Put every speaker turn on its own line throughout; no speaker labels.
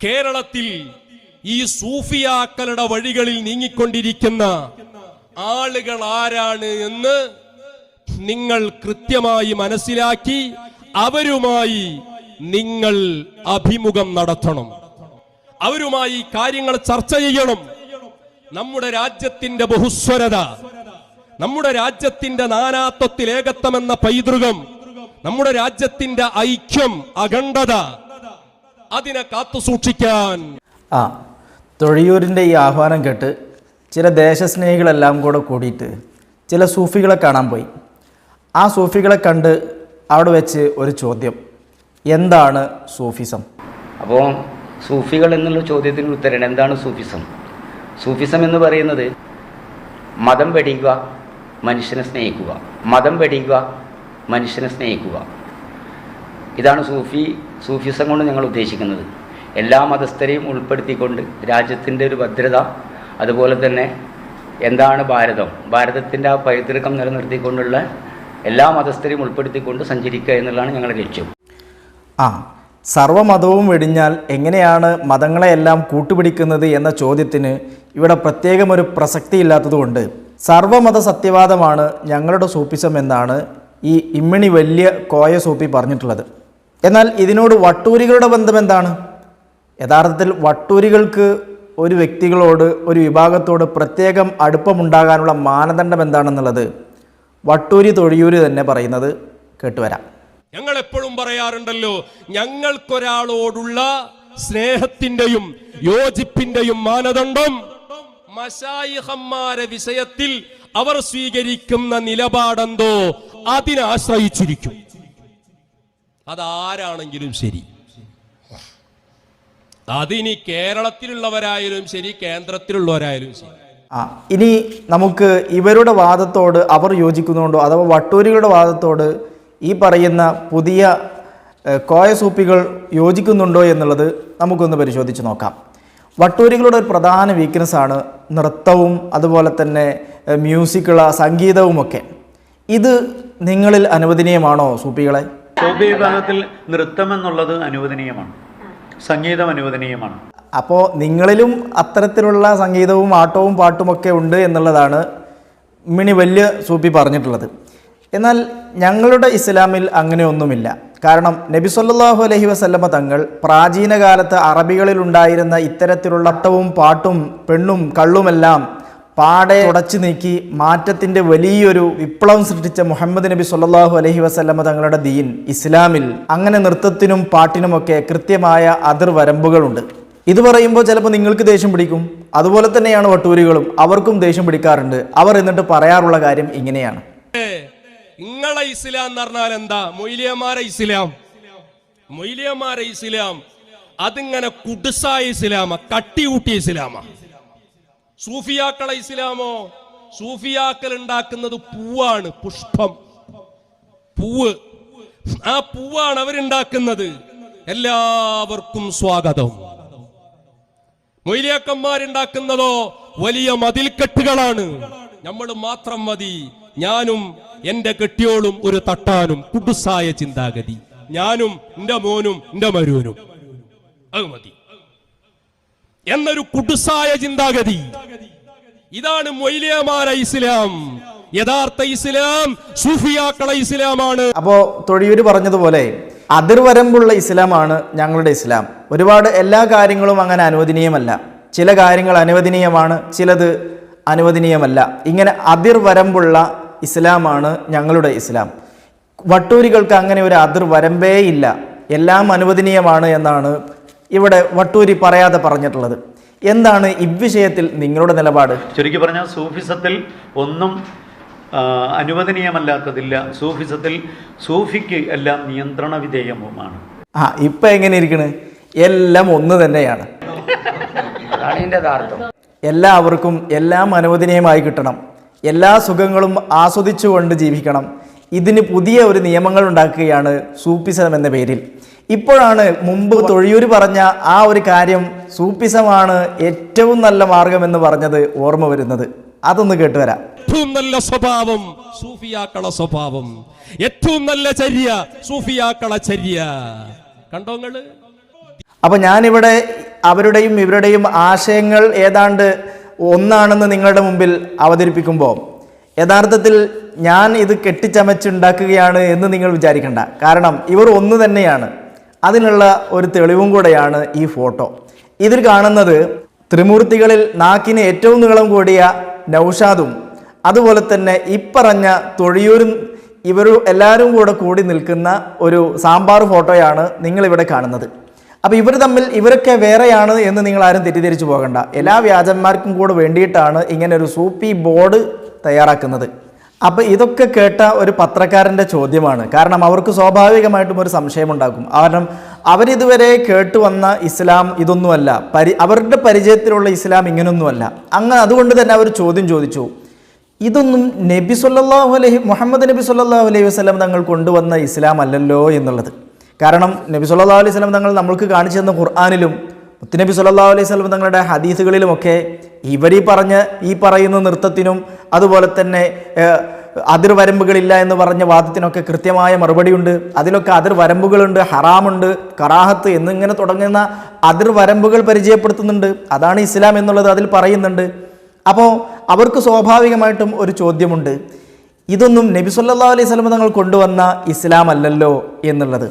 കേരളത്തിൽ ഈ സൂഫിയാക്കളുടെ വഴികളിൽ നീങ്ങിക്കൊണ്ടിരിക്കുന്ന ആളുകൾ ആരാണ് എന്ന് നിങ്ങൾ കൃത്യമായി മനസ്സിലാക്കി അവരുമായി നിങ്ങൾ അഭിമുഖം നടത്തണം. അവരുമായി കാര്യങ്ങൾ ചർച്ച ചെയ്യണം. നമ്മുടെ രാജ്യത്തിന്റെ ബഹുസ്വരത നമ്മുടെ രാജ്യത്തിന്റെ നാനാത്വത്തിൽ എന്ന പൈതൃകം നമ്മുടെ രാജ്യത്തിന്റെ ഐക്യം അഖണ്ഡത അതിനെ കാത്തു സൂക്ഷിക്കാൻ.
ആ തൊഴിയൂരിന്റെ ഈ ആഹ്വാനം കേട്ട് ചില ദേശസ്നേഹികളെല്ലാം കൂടെ കൂടിയിട്ട് ചില സൂഫികളെ കാണാൻ പോയി. ആ സൂഫികളെ കണ്ട് അവിടെ വെച്ച് ഒരു ചോദ്യം. എന്താണ് സൂഫിസം?
അപ്പോൾ സൂഫികൾ എന്നുള്ള ചോദ്യത്തിന് ഉത്തരം എന്താണ് സൂഫിസം? സൂഫിസം എന്ന് പറയുന്നത് മതം വെടിയുക മനുഷ്യനെ സ്നേഹിക്കുക. മതം വെടിയുക മനുഷ്യനെ സ്നേഹിക്കുക. ഇതാണ് സൂഫി സൂഫിസം കൊണ്ട് ഞങ്ങൾ ഉദ്ദേശിക്കുന്നത്. എല്ലാ മതസ്ഥരെയും ഉൾപ്പെടുത്തിക്കൊണ്ട് രാജ്യത്തിന്റെ ഒരു ഭദ്രത അതുപോലെ തന്നെ എന്താണ് ഭാരതം? ഭാരതത്തിന്റെ ആ പൈതൃകം നിലനിർത്തിക്കൊണ്ടുള്ള എല്ലാ മതസ്ഥരെയും ഉൾപ്പെടുത്തിക്കൊണ്ട് സഞ്ചരിക്കുക എന്നുള്ളതാണ് ഞങ്ങളുടെ ലക്ഷ്യം.
ആ സർവമതവും വെടിഞ്ഞാൽ എങ്ങനെയാണ് മതങ്ങളെയെല്ലാം കൂട്ടുപിടിക്കുന്നത് എന്ന ചോദ്യത്തിന് ഇവിടെ പ്രത്യേകം ഒരു പ്രസക്തിയില്ലാത്തതുകൊണ്ട് സർവമത സത്യവാദമാണ് ഞങ്ങളുടെ സൂപ്പിസം എന്നാണ് ഈ ഇമ്മിണി വലിയ കോയ സൂപ്പി പറഞ്ഞിട്ടുള്ളത്. എന്നാൽ ഇതിനോട് വട്ടൂരികളുടെ ബന്ധം എന്താണ് യഥാർത്ഥത്തിൽ വട്ടൂരികൾക്ക് ഒരു വ്യക്തികളോട് ഒരു വിഭാഗത്തോട് പ്രത്യേകം അടുപ്പമുണ്ടാകാനുള്ള മാനദണ്ഡം എന്താണെന്നുള്ളത് വട്ടൂരി തൊഴിയൂര് തന്നെ പറയുന്നത് കേട്ടുവരാം.
ഞങ്ങൾ എപ്പോഴും പറയാറുണ്ടല്ലോ ഞങ്ങൾക്കൊരാളോടുള്ള സ്നേഹത്തിന്റെയും യോജിപ്പിന്റെയും മാനദണ്ഡം. മശായിഹന്മാരെ വിഷയത്തിൽ അവർ സ്വീകരിക്കുന്ന നിലപാടെന്തോ അതിനെ ആശ്രയിച്ചിരിക്കും. അതാരാണെങ്കിലും ശരി. അതിനി കേരളത്തിലുള്ളവരായാലും ശരി കേന്ദ്രത്തിലുള്ളവരായാലും ശരി.
ആ ഇനി നമുക്ക് ഇവരുടെ വാദത്തോട് അവർ യോജിക്കുന്നുണ്ടോ അഥവാ വട്ടൂരികളുടെ വാദത്തോട് ഈ പറയുന്ന പുതിയ കോയസൂപ്പികൾ കോയ സൂപ്പികൾ യോജിക്കുന്നുണ്ടോ എന്നുള്ളത് നമുക്കൊന്ന് പരിശോധിച്ച് നോക്കാം. വട്ടൂരികളുടെ ഒരു പ്രധാന വീക്ക്നെസ്സാണ് നൃത്തവും അതുപോലെ തന്നെ മ്യൂസിക്കുള്ള സംഗീതവുമൊക്കെ. ഇത് നിങ്ങളിൽ അനുവദനീയമാണോ സൂപ്പികളെ?
സോഫി വിഭാഗത്തിൽ നൃത്തം എന്നുള്ളത് അനുവദനീയമാണ്. സംഗീതം അനുവദനീയമാണ്.
അപ്പോൾ നിങ്ങളിലും അത്തരത്തിലുള്ള സംഗീതവും ആട്ടവും പാട്ടുമൊക്കെ ഉണ്ട് എന്നുള്ളതാണ് മിണി വലിയ സൂപ്പി പറഞ്ഞിട്ടുള്ളത്. എന്നാൽ ഞങ്ങളുടെ ഇസ്ലാമിൽ അങ്ങനെയൊന്നുമില്ല. കാരണം നബി സല്ലല്ലാഹു അലൈഹി വസല്ലമ തങ്ങൾ പ്രാചീന കാലത്ത് അറബികളിൽ ഉണ്ടായിരുന്ന ഇത്തരത്തിലുള്ള അട്ടവും പാട്ടും പെണ്ണും കള്ളുമെല്ലാം പാടെ തുടച്ചു നീക്കി മാറ്റത്തിന്റെ വലിയൊരു വിപ്ലവം സൃഷ്ടിച്ച മുഹമ്മദ് നബി സല്ലാഹു അലഹി വസ്ലമ തങ്ങളുടെ ദീൻ ഇസ്ലാമിൽ അങ്ങനെ നൃത്തത്തിനും പാട്ടിനുമൊക്കെ കൃത്യമായ അതിർവരമ്പുകളുണ്ട് ഇത് പറയുമ്പോൾ ചിലപ്പോൾ നിങ്ങൾക്ക് ദേഷ്യം പിടിക്കും. അതുപോലെ തന്നെയാണ് വട്ടൂരികളും അവർക്കും ദേഷ്യം പിടിക്കാറുണ്ട്. അവർ എന്നിട്ട് പറയാറുള്ള കാര്യം ഇങ്ങനെയാണ്.
നിങ്ങളെ ഇസ്ലാം എന്ന് പറഞ്ഞാൽ എന്താ? മൊയ്ലിയന്മാരെ ഇസ്ലാം. മൊയ്ലിയന്മാരെ ഇസ്ലാം. അതിങ്ങനെ കുടുസായ ഇസ്ലാമ കട്ടിയൂട്ടിയ ഇസ്ലാമ. സൂഫിയാക്കളെ ഇസ്ലാമോ? സൂഫിയാക്കൾ ഉണ്ടാക്കുന്നത് പൂവാണ് പുഷ്പം. പൂവ്. ആ പൂവാണ് അവരുണ്ടാക്കുന്നത്. എല്ലാവർക്കും സ്വാഗതം. മൊയ്ലിയാക്കന്മാരുണ്ടാക്കുന്നതോ വലിയ മതിൽക്കെട്ടുകളാണ്. നമ്മൾ മാത്രം മതി. ഞാനും എന്റെ കെട്ടിയോളും ഒരു തട്ടാനും കുടുസായ ചിന്താഗതി. ഞാനും എന്റെ മോനും എന്റെ മരുവനും. അത് മതി. എന്നൊരു കുടുസായ ചിന്താഗതി. ഇതാണ് മൊയ്ലിയമാര ഇസ്ലാം. യഥാർത്ഥ ഇസ്ലാം സൂഫിയാക്കള ഇസ്ലാമാണ്.
അപ്പോ തൊഴിയൂര് പറഞ്ഞതുപോലെ അതിർവരമ്പുള്ള ഇസ്ലാമാണ് ഞങ്ങളുടെ ഇസ്ലാം. ഒരുപാട് എല്ലാ കാര്യങ്ങളും അങ്ങനെ അനുവദനീയമല്ല. ചില കാര്യങ്ങൾ അനുവദനീയമാണ് ചിലത് അനുവദനീയമല്ല. ഇങ്ങനെ അതിർവരമ്പുള്ള ഇസ്ലാമാണ് ഞങ്ങളുടെ ഇസ്ലാം. വട്ടൂരികൾക്ക് അങ്ങനെ ഒരു അതിർവരമ്പേ ഇല്ല. എല്ലാം അനുവദനീയമാണ് എന്നാണ് ഇവിടെ വട്ടൂരി പറയാതെ പറഞ്ഞിട്ടുള്ളത്. എന്താണ് ഇവിഷയത്തിൽ നിങ്ങളുടെ നിലപാട്?
ചുരുക്കി പറഞ്ഞാൽ സൂഫിസത്തിൽ ഒന്നും അനുവദനീയമല്ലാത്തതില്ല. സൂഫിസത്തിൽ സൂഫിക്ക് എല്ലാം നിയന്ത്രണ വിധേയവുമാണ്.
ആ ഇപ്പം എങ്ങനെ ഇരിക്കണ്? എല്ലാം ഒന്ന് തന്നെയാണ്. എല്ലാവർക്കും എല്ലാം അനുവദനീയമായി കിട്ടണം. എല്ലാ സുഖങ്ങളും ആസ്വദിച്ചുകൊണ്ട് ജീവിക്കണം. ഇതിന് പുതിയ ഒരു നിയമങ്ങൾ ഉണ്ടാക്കുകയാണ് സൂപ്പിസം എന്ന പേരിൽ. ഇപ്പോഴാണ് മുമ്പ് തൊഴിയൂര് പറഞ്ഞ ആ ഒരു കാര്യം സൂപ്പിസമാണ് ഏറ്റവും നല്ല മാർഗമെന്ന് പറഞ്ഞത് ഓർമ്മ വരുന്നത്. അതൊന്ന് കേട്ടുവരാം.
ഏറ്റവും നല്ല സ്വഭാവം സൂഫിയാക്കള സ്വഭാവം. ഏറ്റവും നല്ല ചര്യ സൂഫിയാക്കള ചര്യ. കണ്ടോ
അപ്പൊ ഞാനിവിടെ അവരുടെയും ഇവരുടെയും ആശയങ്ങൾ ഏതാണ്ട് ഒന്നാണെന്ന് നിങ്ങളുടെ മുമ്പിൽ അവതരിപ്പിക്കുമ്പോൾ യഥാർത്ഥത്തിൽ ഞാൻ ഇത് കെട്ടിച്ചമച്ചുണ്ടാക്കുകയാണ് എന്ന് നിങ്ങൾ വിചാരിക്കണ്ട. കാരണം ഇവർ ഒന്ന് തന്നെയാണ്. അതിനുള്ള ഒരു തെളിവും കൂടെയാണ് ഈ ഫോട്ടോ. ഇതിൽ കാണുന്നത് ത്രിമൂർത്തികളിൽ നാക്കിന് ഏറ്റവും നീളം കൂടിയ നൌഷാദും അതുപോലെ തന്നെ ഇപ്പറഞ്ഞ തൊഴിയൂരും ഇവർ എല്ലാവരും കൂടെ കൂടി നിൽക്കുന്ന ഒരു സാമ്പാർ ഫോട്ടോയാണ് നിങ്ങളിവിടെ കാണുന്നത്. അപ്പോൾ ഇവർ തമ്മിൽ ഇവരൊക്കെ വേറെയാണ് എന്ന് നിങ്ങൾ ആരും തെറ്റിദ്ധരിച്ചു പോകണ്ട. എല്ലാ വ്യാജന്മാർക്കും കൂടെ വേണ്ടിയിട്ടാണ് ഇങ്ങനെ ഒരു സൂപ്പി ബോർഡ് തയ്യാറാക്കുന്നത്. അപ്പോൾ ഇതൊക്കെ കേട്ട ഒരു പത്രക്കാരന്റെ ചോദ്യമാണ്. കാരണം അവർക്ക് സ്വാഭാവികമായിട്ടും ഒരു സംശയമുണ്ടാക്കും. കാരണം അവരിതുവരെ കേട്ടു വന്ന ഇസ്ലാം ഇതൊന്നുമല്ല. പരി അവരുടെ പരിചയത്തിലുള്ള ഇസ്ലാം ഇങ്ങനൊന്നുമല്ല. അങ്ങനെ അതുകൊണ്ട് തന്നെ അവർ ചോദ്യം ചോദിച്ചു. ഇതൊന്നും നബി സല്ലാഹു അലൈഹി മുഹമ്മദ് നബി സല്ലാഹു അലൈഹി വസ്ലം തങ്ങൾ കൊണ്ടുവന്ന ഇസ്ലാം അല്ലല്ലോ എന്നുള്ളത്. കാരണം നബി സല്ലാ അലൈഹി വസ്ലം തങ്ങൾ നമ്മൾക്ക് കാണിച്ചു തന്ന ഖുർആാനിലും മുത്തുനബി സല്ലല്ലാഹു അലൈഹി സ്വലം തങ്ങളുടെ ഹദീസുകളിലുമൊക്കെ ഇവർ ഈ പറഞ്ഞ ഈ പറയുന്ന നൃത്തത്തിനും അതുപോലെ തന്നെ അതിർവരമ്പുകളില്ല എന്ന് പറഞ്ഞ വാദത്തിനൊക്കെ കൃത്യമായ മറുപടിയുണ്ട്. അതിലൊക്കെ അതിർവരമ്പുകളുണ്ട് ഹറാമുണ്ട് കറാഹത്ത് എന്നിങ്ങനെ തുടങ്ങുന്ന അതിർവരമ്പുകൾ പരിചയപ്പെടുത്തുന്നുണ്ട്. അതാണ് ഇസ്ലാം എന്നുള്ളത് അതിൽ പറയുന്നുണ്ട്. അപ്പോൾ അവർക്ക് സ്വാഭാവികമായിട്ടും ഒരു ചോദ്യമുണ്ട്. ഇതൊന്നും നബി സല്ലാ അലൈഹി സ്വലം തങ്ങൾ കൊണ്ടുവന്ന ഇസ്ലാം അല്ലല്ലോ എന്നുള്ളത്.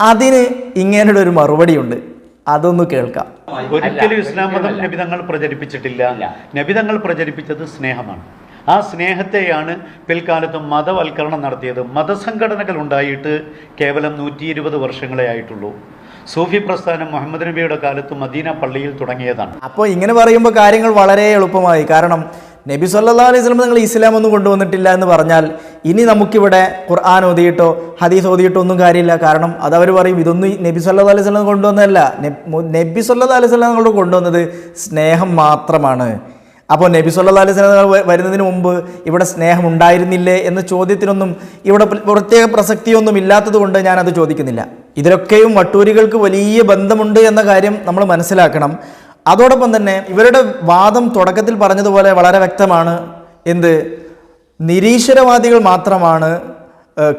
അതിന് ഒരു മറുപടിയുണ്ട്. അതൊന്ന് കേൾക്കാം.
ഒരിക്കലും ഇസ്ലാം മതം നബിതങ്ങൾ പ്രചരിപ്പിച്ചിട്ടില്ല. നബിതങ്ങൾ പ്രചരിപ്പിച്ചത് സ്നേഹമാണ്. ആ സ്നേഹത്തെയാണ് പിൽക്കാലത്ത് മതവൽക്കരണം നടത്തിയത്. മതസംഘടനകൾ ഉണ്ടായിട്ട് കേവലം നൂറ്റി ഇരുപത് വർഷങ്ങളെ ആയിട്ടുള്ളൂ. സൂഫി പ്രസ്ഥാനം മുഹമ്മദ് നബിയുടെ കാലത്ത് മദീന പള്ളിയിൽ തുടങ്ങിയതാണ്.
അപ്പോൾ ഇങ്ങനെ പറയുമ്പോൾ കാര്യങ്ങൾ വളരെ എളുപ്പമായി. കാരണം നബി സല്ലാ അലൈഹി സ്വലം നിങ്ങൾ ഇസ്ലാം ഒന്നും കൊണ്ടുവന്നിട്ടില്ല എന്ന് പറഞ്ഞാൽ ഇനി നമുക്കിവിടെ ഖുർആൻ ഓതിയിട്ടോ ഹദീസ് ഓതിയിട്ടോ ഒന്നും കാര്യമില്ല. കാരണം അത് അവർ പറയും ഇതൊന്നും നബി സല്ലാ അലൈഹി സ്വലം കൊണ്ടുവന്നതല്ല. നബി സല്ലാ അലൈഹി സ്വലം നിങ്ങളോട് കൊണ്ടുവന്നത് സ്നേഹം മാത്രമാണ്. അപ്പോൾ നബി സല്ലാ അലൈഹി സ്വലം വരുന്നതിന് മുമ്പ് ഇവിടെ സ്നേഹം ഉണ്ടായിരുന്നില്ലേ എന്ന ചോദ്യത്തിനൊന്നും ഇവിടെ പ്രത്യേക പ്രസക്തിയൊന്നും ഇല്ലാത്തത് കൊണ്ട് ഞാനത് ചോദിക്കുന്നില്ല. ഇതിലൊക്കെയും വട്ടൂരികൾക്ക് വലിയ ബന്ധമുണ്ട് എന്ന കാര്യം നമ്മൾ മനസ്സിലാക്കണം. അതോടൊപ്പം തന്നെ ഇവരുടെ വാദം തുടക്കത്തിൽ പറഞ്ഞതുപോലെ വളരെ വ്യക്തമാണ്. എന്ത്? നിരീശ്വരവാദികൾ മാത്രമാണ്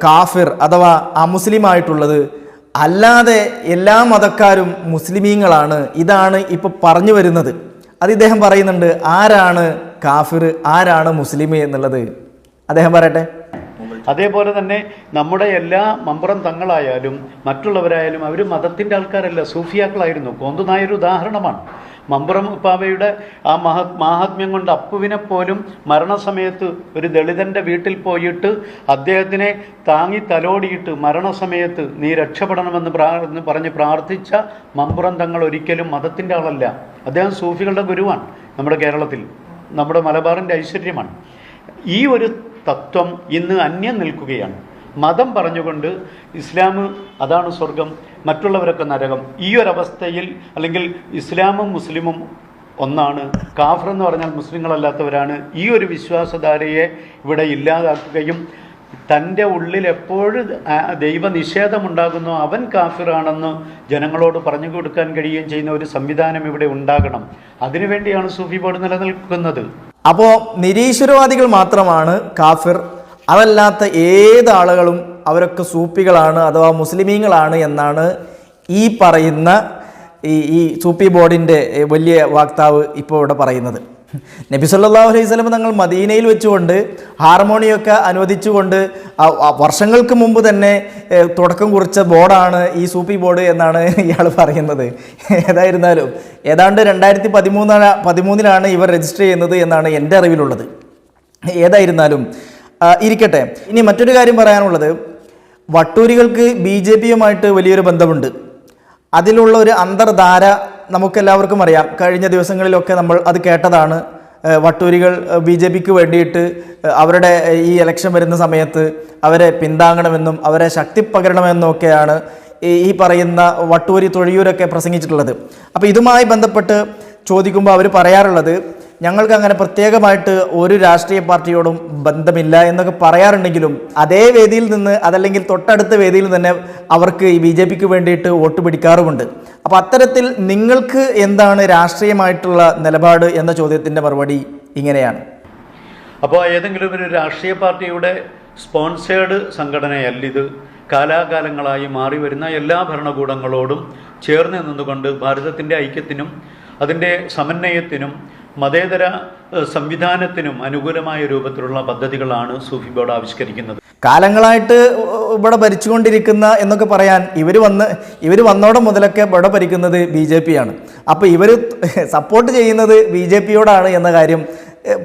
കാഫിർ അഥവാ അമുസ്ലിമായിട്ടുള്ളത്. അല്ലാതെ എല്ലാ മതക്കാരും മുസ്ലിമീങ്ങളാണ്. ഇതാണ് ഇപ്പോൾ പറഞ്ഞു വരുന്നത്. അത് ഇദ്ദേഹം പറയുന്നുണ്ട് ആരാണ് കാഫിർ ആരാണ് മുസ്ലിം എന്നുള്ളത്? അദ്ദേഹം പറയട്ടെ.
അതേപോലെ തന്നെ നമ്മുടെ എല്ലാ മമ്പറം തങ്ങളായാലും മറ്റുള്ളവരായാലും അവർ മതത്തിന്റെ ആൾക്കാരല്ല സൂഫിയാക്കളായിരുന്നു. കോന്തുനായ ഒരു ഉദാഹരണമാണ്. മമ്പറം ഉപ്പാവയുടെ ആ മഹ മാഹാത്മ്യം കൊണ്ട് അപ്പുവിനെ പോലും മരണസമയത്ത് ഒരു ദളിതന്റെ വീട്ടിൽ പോയിട്ട് അദ്ദേഹത്തിനെ താങ്ങി തലോടിയിട്ട് മരണസമയത്ത് നീ രക്ഷപ്പെടണമെന്ന് പ്രാ പറഞ്ഞ് പ്രാർത്ഥിച്ച മമ്പുറം തങ്ങൾ ഒരിക്കലും മതത്തിന്റെ ആളല്ല. അദ്ദേഹം സൂഫികളുടെ ഗുരുവാണ് നമ്മുടെ കേരളത്തിൽ. നമ്മുടെ മലബാറിന്റെ ഐശ്വര്യമാണ്. ഈ ഒരു തത്വം ഇന്ന് അന്യം നിൽക്കുകയാണ്. മതം പറഞ്ഞുകൊണ്ട് ഇസ്ലാം അതാണ് സ്വർഗം മറ്റുള്ളവരൊക്കെ നരകം. ഈ ഒരു അവസ്ഥയിൽ അല്ലെങ്കിൽ ഇസ്ലാമും മുസ്ലിമും ഒന്നാണ്. കാഫർ എന്ന് പറഞ്ഞാൽ മുസ്ലിങ്ങളല്ലാത്തവരാണ്. ഈ ഒരു വിശ്വാസധാരയെ ഇവിടെ ഇല്ലാതാക്കുകയും തന്റെ ഉള്ളിൽ എപ്പോഴും ദൈവനിഷേധമുണ്ടാകുന്നോ അവൻ കാഫിറാണെന്ന് ജനങ്ങളോട് പറഞ്ഞു കൊടുക്കാൻ കഴിയുകയും ചെയ്യുന്ന ഒരു സംവിധാനം ഇവിടെ ഉണ്ടാകണം. അതിനുവേണ്ടിയാണ് സൂഫി ബോർഡ് നിലനിൽക്കുന്നത്.
അപ്പോൾ നിരീശ്വരവാദികൾ മാത്രമാണ് കാഫിർ അതല്ലാത്ത ഏത് ആളുകളും അവരൊക്കെ സൂപ്പികളാണ് അഥവാ മുസ്ലിമീങ്ങളാണ് എന്നാണ് ഈ പറയുന്ന ഈ ഈ സൂപ്പി ബോർഡിന്റെ വലിയ വാക്താവ് ഇപ്പോൾ ഇവിടെ പറയുന്നത്. നബി സല്ലല്ലാഹു അലൈഹി സ്വലം തങ്ങൾ മദീനയിൽ വെച്ചുകൊണ്ട് ഹാർമോണിയൊക്കെ അനുവദിച്ചുകൊണ്ട് വർഷങ്ങൾക്ക് മുമ്പ് തന്നെ തുടക്കം കുറിച്ച ബോർഡാണ് ഈ സൂപ്പി ബോർഡ് എന്നാണ് ഇയാൾ പറയുന്നത്. ഏതായിരുന്നാലും ഏതാണ്ട് രണ്ടായിരത്തി പതിമൂന്നാണ് പതിമൂന്നിലാണ് ഇവർ രജിസ്റ്റർ ചെയ്യുന്നത് എന്നാണ് എന്റെ അറിവിലുള്ളത്. ഏതായിരുന്നാലും ഇരിക്കട്ടെ. ഇനി മറ്റൊരു കാര്യം പറയാനുള്ളത്. വട്ടൂരികൾക്ക് ബി ജെ പിയുമായിട്ട് വലിയൊരു ബന്ധമുണ്ട്. അതിലുള്ള ഒരു അന്തർധാര നമുക്കെല്ലാവർക്കും അറിയാം. കഴിഞ്ഞ ദിവസങ്ങളിലൊക്കെ നമ്മൾ അത് കേട്ടതാണ്. വട്ടൂരികൾ ബി ജെ പിക്ക് വേണ്ടിയിട്ട് അവരുടെ ഈ ഇലക്ഷൻ വരുന്ന സമയത്ത് അവരെ പിന്താങ്ങണമെന്നും അവരെ ശക്തി പകരണമെന്നും ഒക്കെയാണ് ഈ പറയുന്ന വട്ടൂരി തൊഴിയൂരൊക്കെ പ്രസംഗിച്ചിട്ടുള്ളത്. അപ്പോൾ ഇതുമായി ബന്ധപ്പെട്ട് ചോദിക്കുമ്പോൾ അവർ പറയാറുള്ളത് ഞങ്ങൾക്ക് അങ്ങനെ പ്രത്യേകമായിട്ട് ഒരു രാഷ്ട്രീയ പാർട്ടിയോടും ബന്ധമില്ല എന്നൊക്കെ പറയാറുണ്ടെങ്കിലും അതേ വേദിയിൽ നിന്ന് അതല്ലെങ്കിൽ തൊട്ടടുത്ത വേദിയിൽ തന്നെ അവർക്ക് ഈ ബി ജെ പിക്ക് വേണ്ടിയിട്ട് വോട്ട് പിടിക്കാറുമുണ്ട്. അപ്പോൾ അത്തരത്തിൽ നിങ്ങൾക്ക് എന്താണ് രാഷ്ട്രീയമായിട്ടുള്ള നിലപാട് എന്ന ചോദ്യത്തിന്റെ മറുപടി ഇങ്ങനെയാണ്.
അപ്പോൾ ഏതെങ്കിലും ഒരു രാഷ്ട്രീയ പാർട്ടിയുടെ സ്പോൺസേഡ് സംഘടനയല്ലിത് കാലാകാലങ്ങളായി മാറി വരുന്ന എല്ലാ ഭരണകൂടങ്ങളോടും ചേർന്ന് നിന്നുകൊണ്ട് ഭാരതത്തിന്റെ ഐക്യത്തിനും അതിന്റെ സമന്വയത്തിനും മതേതര സംവിധാനത്തിനും അനുകൂലമായ രൂപത്തിലുള്ള പദ്ധതികളാണ് സൂഫി ബോർഡ് ആവിഷ്കരിക്കുന്നത്.
കാലങ്ങളായിട്ട് ഇവിടെ ഭരിച്ചുകൊണ്ടിരിക്കുന്ന എന്നൊക്കെ പറയാൻ ഇവർ വന്ന് ഇവർ വന്നോടെ മുതലൊക്കെ ഇവിടെ ഭരിക്കുന്നത് ബി ജെ പി ആണ് അപ്പോൾ ഇവർ സപ്പോർട്ട് ചെയ്യുന്നത് ബി ജെ പിയോടാണ് എന്ന കാര്യം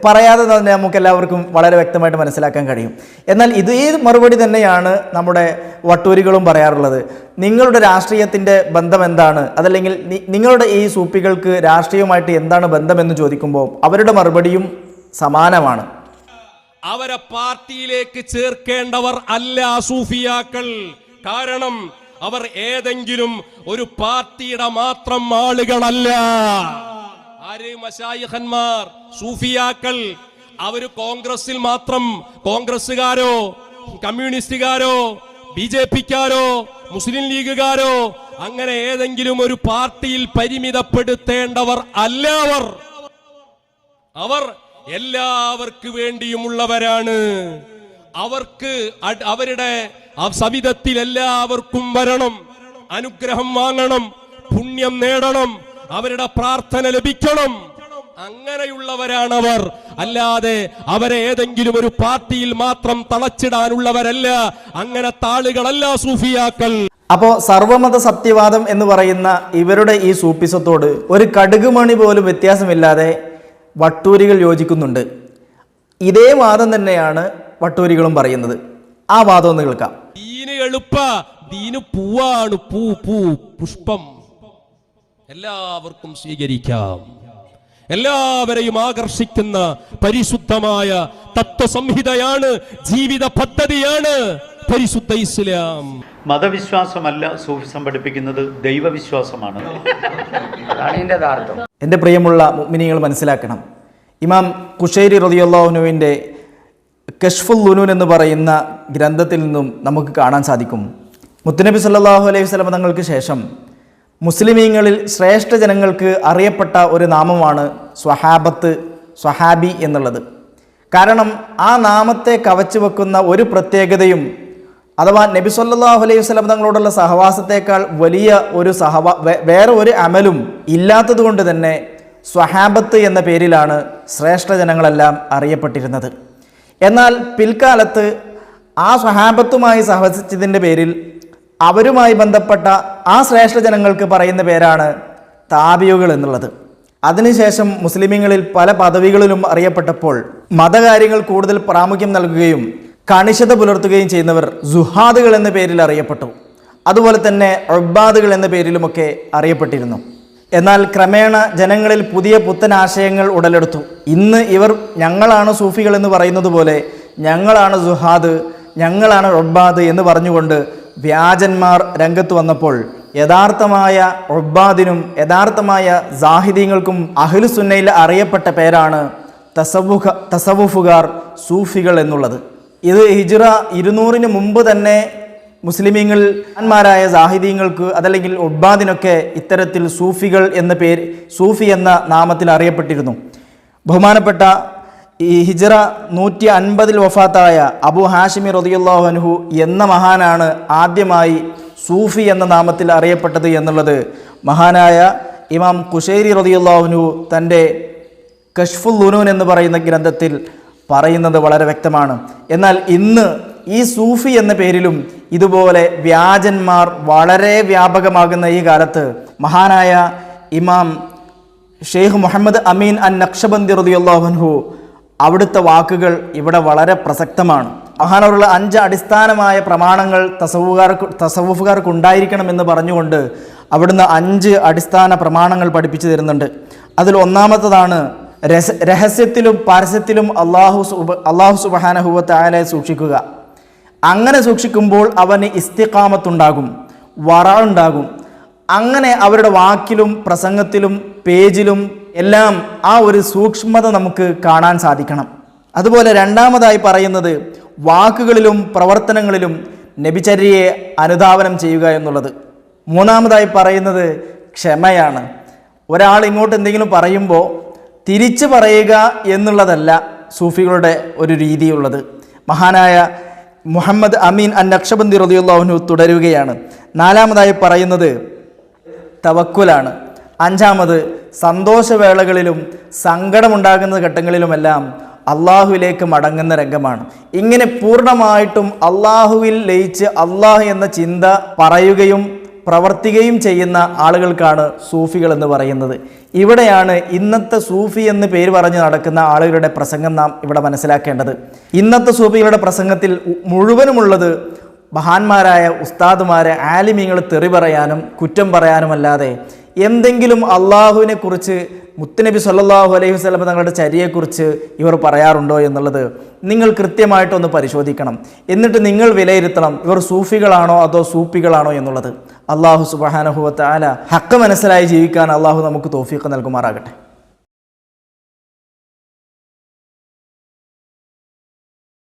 പറയാതെ തന്നെ നമുക്ക് എല്ലാവർക്കും വളരെ വ്യക്തമായിട്ട് മനസ്സിലാക്കാൻ കഴിയും. എന്നാൽ ഇതേ മറുപടി തന്നെയാണ് നമ്മുടെ വട്ടൂരികളും പറയാറുള്ളത്. നിങ്ങളുടെ രാഷ്ട്രീയത്തിന്റെ ബന്ധം എന്താണ് അതല്ലെങ്കിൽ നിങ്ങളുടെ ഈ സൂപ്പികൾക്ക് രാഷ്ട്രീയവുമായിട്ട് എന്താണ് ബന്ധമെന്ന് ചോദിക്കുമ്പോൾ അവരുടെ മറുപടിയും സമാനമാണ്.
അവരെ പാർട്ടിയിലേക്ക് ചേർക്കേണ്ടവർ അല്ല സൂഫിയാക്കൾ. കാരണം അവർ ഏതെങ്കിലും ഒരു പാർട്ടിയുടെ മാത്രം ആളുകളല്ല. ആര് മശായിഖന്മാർ സൂഫിയാക്കൾ? അവർ കോൺഗ്രസിൽ മാത്രം കോൺഗ്രസ്സുകാരോ കമ്മ്യൂണിസ്റ്റുകാരോ? ബി ജെ പിക്കാരോ മുസ്ലിം ലീഗുകാരോ അങ്ങനെ ഏതെങ്കിലും ഒരു പാർട്ടിയിൽ പരിമിതപ്പെടുത്തേണ്ടവർ അല്ല അവർ. അവർ എല്ലാവർക്കു വേണ്ടിയുമുള്ളവരാണ്. അവർക്ക് അവരുടെ സവിധത്തിൽ എല്ലാവർക്കും വരണം അനുഗ്രഹം വാങ്ങണം പുണ്യം നേടണം അവരുടെ പ്രാർത്ഥന ലഭിക്കണം. അങ്ങനെയുള്ളവരാണവർ. അല്ലാതെ അവരെ ഏതെങ്കിലും ഒരു പാർട്ടിയിൽ മാത്രം തളച്ചിടാനുള്ളവരല്ല. അങ്ങനെ താളുകളല്ല സൂഫിയാക്കൾ.
അപ്പോൾ സർവമത സത്യവാദം എന്ന് പറയുന്ന ഇവരുടെ ഈ സൂപ്പിസത്തോട് ഒരു കടുകുമണി പോലും വ്യത്യാസമില്ലാതെ വട്ടൂരികൾ യോജിക്കുന്നുണ്ട്. ഇതേ വാദം തന്നെയാണ് വട്ടൂരികളും പറയുന്നത്. ആ വാദം ഒന്ന് കേൾക്കാം.
ദീന് എളുപ്പ. ദീന് പൂവാണ്. പൂ പൂ പുഷ്പം. എല്ലാവർക്കും സ്വീകരിക്കാം. എല്ലാവരെയും ആകർഷിക്കുന്ന പരിശുദ്ധമായ തത്വസംഹിതയാണ് ജീവിത പദ്ധതിയാണ് പരിശുദ്ധ ഇസ്ലാം.
മതവിശ്വാസമല്ല സൂഫിസം പഠിപ്പിക്കുന്നത് ദൈവവിശ്വാസമാണ്.
എന്റെ പ്രിയമുള്ള മിനിങ്ങൾ മനസ്സിലാക്കണം. ഇമാം കുഷൈരി റതിയുള്ളാഹുനുവിന്റെ കഷ്ഫുൽ ലുനൂൻ എന്ന് പറയുന്ന ഗ്രന്ഥത്തിൽ നിന്നും നമുക്ക് കാണാൻ സാധിക്കും. മുത്തുനബി സല്ലാഹു അലൈഹി വസല്ലം തങ്ങൾക്ക് ശേഷം മുസ്ലിമീങ്ങളിൽ ശ്രേഷ്ഠ ജനങ്ങൾക്ക് അറിയപ്പെട്ട ഒരു നാമമാണ് സ്വഹാബത്ത് സ്വഹാബി എന്നുള്ളത്. കാരണം ആ നാമത്തെ കവച്ചു വെക്കുന്ന ഒരു പ്രത്യേകതയും അഥവാ നബി സല്ലാഹു അലൈഹി വസല്ലം തങ്ങളോടുള്ള സഹവാസത്തേക്കാൾ വലിയ ഒരു സഹവാ വേറെ ഒരു അമലും ഇല്ലാത്തത് കൊണ്ട് തന്നെ സ്വഹാബത്ത് എന്ന പേരിലാണ് ശ്രേഷ്ഠ ജനങ്ങളെല്ലാം അറിയപ്പെട്ടിരുന്നത്. എന്നാൽ പിൽക്കാലത്ത് ആ സ്വഹാബത്തുമായി സഹവസിച്ചതിന്റെ പേരിൽ അവരുമായി ബന്ധപ്പെട്ട ആ ശ്രേഷ്ഠ ജനങ്ങൾക്ക് പറയുന്ന പേരാണ് താബിയുകൾ എന്നുള്ളത്. അതിനുശേഷം മുസ്ലിമീങ്ങളിൽ പല പദവികളിലും അറിയപ്പെട്ടപ്പോൾ മതകാര്യങ്ങൾ കൂടുതൽ പ്രാമുഖ്യം നൽകുകയും കണിശത പുലർത്തുകയും ചെയ്യുന്നവർ ജുഹാദുകൾ എന്ന പേരിൽ അറിയപ്പെട്ടു. അതുപോലെ തന്നെ ഒബാദുകൾ എന്ന പേരിലുമൊക്കെ അറിയപ്പെട്ടിരുന്നു. എന്നാൽ ക്രമേണ ജനങ്ങളിൽ പുതിയ പുത്തൻ ആശയങ്ങൾ ഉടലെടുത്തു. ഇന്ന് ഇവർ ഞങ്ങളാണ് സൂഫികൾ എന്ന് പറയുന്നത് പോലെ ഞങ്ങളാണ് സുഹാദ് ഞങ്ങളാണ് ഒബാദ് എന്ന് പറഞ്ഞുകൊണ്ട് വ്യാജന്മാർ രംഗത്ത് വന്നപ്പോൾ യഥാർത്ഥമായ ഒബ്ബാദിനും യഥാർത്ഥമായ സാഹിദീങ്ങൾക്കും അഹിലുസുന്നയിൽ അറിയപ്പെട്ട പേരാണ് തസവുഖ തസവുഫുകാർ സൂഫികൾ എന്നുള്ളത്. ഇത് ഹിജ്റ ഇരുന്നൂറിന് മുമ്പ് തന്നെ മുസ്ലിമീങ്ങൾ ആന്മാരായ സാഹിദീങ്ങൾക്ക് അതല്ലെങ്കിൽ ഒബ്ബാദിനൊക്കെ ഇത്തരത്തിൽ സൂഫികൾ എന്ന പേര് സൂഫി എന്ന നാമത്തിൽ അറിയപ്പെട്ടിരുന്നു. ബഹുമാനപ്പെട്ട ഈ ഹിജ്റ നൂറ്റി അൻപതിൽ വഫാത്തായ അബു ഹാഷിമി റതിയുല്ലാഹു അൻഹു എന്ന മഹാനാണ് ആദ്യമായി സൂഫി എന്ന നാമത്തിൽ അറിയപ്പെട്ടത് എന്നുള്ളത്. മഹാനായ ഇമാം കുഷൈരി അൻഹു തന്റെ കഷ്ഫുൽ ലുനൂൻ എന്ന് പറയുന്ന ഗ്രന്ഥത്തിൽ പറയുന്നത് വളരെ വ്യക്തമാണ്. എന്നാൽ ഇന്ന് ഈ സൂഫി എന്ന പേരിലും ഇതുപോലെ വ്യാജന്മാർ വളരെ വ്യാപകമാകുന്ന ഈ കാലത്ത് മഹാനായ ഇമാം ഷെയ്ഖ് മുഹമ്മദ് അമീൻ അൻ നക്ഷബന്ദി റളിയല്ലാഹു അവിടുത്തെ വാക്കുകൾ ഇവിടെ വളരെ പ്രസക്തമാണ്. മഹാനവറുള്ള അഞ്ച് അടിസ്ഥാനമായ പ്രമാണങ്ങൾ തസവുകാർക്ക് തസവുഫുകാർക്ക് ഉണ്ടായിരിക്കണമെന്ന് പറഞ്ഞുകൊണ്ട് അവിടുന്ന് അഞ്ച് അടിസ്ഥാന പ്രമാണങ്ങൾ പഠിപ്പിച്ചു തരുന്നുണ്ട്. അതിൽ ഒന്നാമത്തതാണ് രഹ രഹസ്യത്തിലും പരസ്യത്തിലും അള്ളാഹു സുബ അള്ളാഹു സുബഹാനഹുവത്ത് സൂക്ഷിക്കുക. അങ്ങനെ സൂക്ഷിക്കുമ്പോൾ അവന് ഇസ്തിക്കാമത്തുണ്ടാകും വറ ഉണ്ടാകും അങ്ങനെ അവരുടെ വാക്കിലും പ്രസംഗത്തിലും പേജിലും എല്ലാം ആ ഒരു സൂക്ഷ്മത നമുക്ക് കാണാൻ സാധിക്കണം. അതുപോലെ രണ്ടാമതായി പറയുന്നത് വാക്കുകളിലും പ്രവർത്തനങ്ങളിലും നബിചര്യയെ അനുധാവനം ചെയ്യുക എന്നുള്ളത്. മൂന്നാമതായി പറയുന്നത് ക്ഷമയാണ്. ഒരാൾ ഇങ്ങോട്ട് എന്തെങ്കിലും പറയുമ്പോൾ തിരിച്ചു പറയുക എന്നുള്ളതല്ല സൂഫികളുടെ ഒരു രീതിയുള്ളത്. മഹാനായ മുഹമ്മദ് അമീൻ അൻ നക്ഷബന്ദി റതിയുള്ളവനു തുടരുകയാണ്. നാലാമതായി പറയുന്നത് തവക്കുലാണ്. അഞ്ചാമത് സന്തോഷവേളകളിലും സങ്കടമുണ്ടാകുന്ന ഘട്ടങ്ങളിലുമെല്ലാം അള്ളാഹുവിലേക്ക് മടങ്ങുന്ന രംഗമാണ്. ഇങ്ങനെ പൂർണമായിട്ടും അള്ളാഹുവിൽ ലയിച്ച് അള്ളാഹു എന്ന ചിന്ത പറയുകയും പ്രവർത്തിക്കുകയും ചെയ്യുന്ന ആളുകൾക്കാണ് സൂഫികൾ എന്ന് പറയുന്നത്. ഇവിടെയാണ് ഇന്നത്തെ സൂഫി എന്ന് പേര് പറഞ്ഞ് നടക്കുന്ന ആളുകളുടെ പ്രസംഗം നാം ഇവിടെ മനസ്സിലാക്കേണ്ടത്. ഇന്നത്തെ സൂഫികളുടെ പ്രസംഗത്തിൽ മുഴുവനുമുള്ളത് മഹാന്മാരായ ഉസ്താദുമാരെ ആലിമീങ്ങൾ തെറി പറയാനും കുറ്റം പറയാനുമല്ലാതെ എന്തെങ്കിലും അള്ളാഹുവിനെ കുറിച്ച് മുത്തുനബി സല്ലാഹു അലൈഹി വസ്ലം തങ്ങളുടെ ചര്യയെക്കുറിച്ച് ഇവർ പറയാറുണ്ടോ എന്നുള്ളത് നിങ്ങൾ കൃത്യമായിട്ടൊന്ന് പരിശോധിക്കണം. എന്നിട്ട് നിങ്ങൾ വിലയിരുത്തണം ഇവർ സൂഫികളാണോ അതോ സൂപ്പികളാണോ എന്നുള്ളത്. അള്ളാഹു സുബാനഹുവത്ത് ആല ഹക്ക് മനസ്സിലായി ജീവിക്കാൻ അള്ളാഹു നമുക്ക് തോഫീക്ക് നൽകുമാറാകട്ടെ.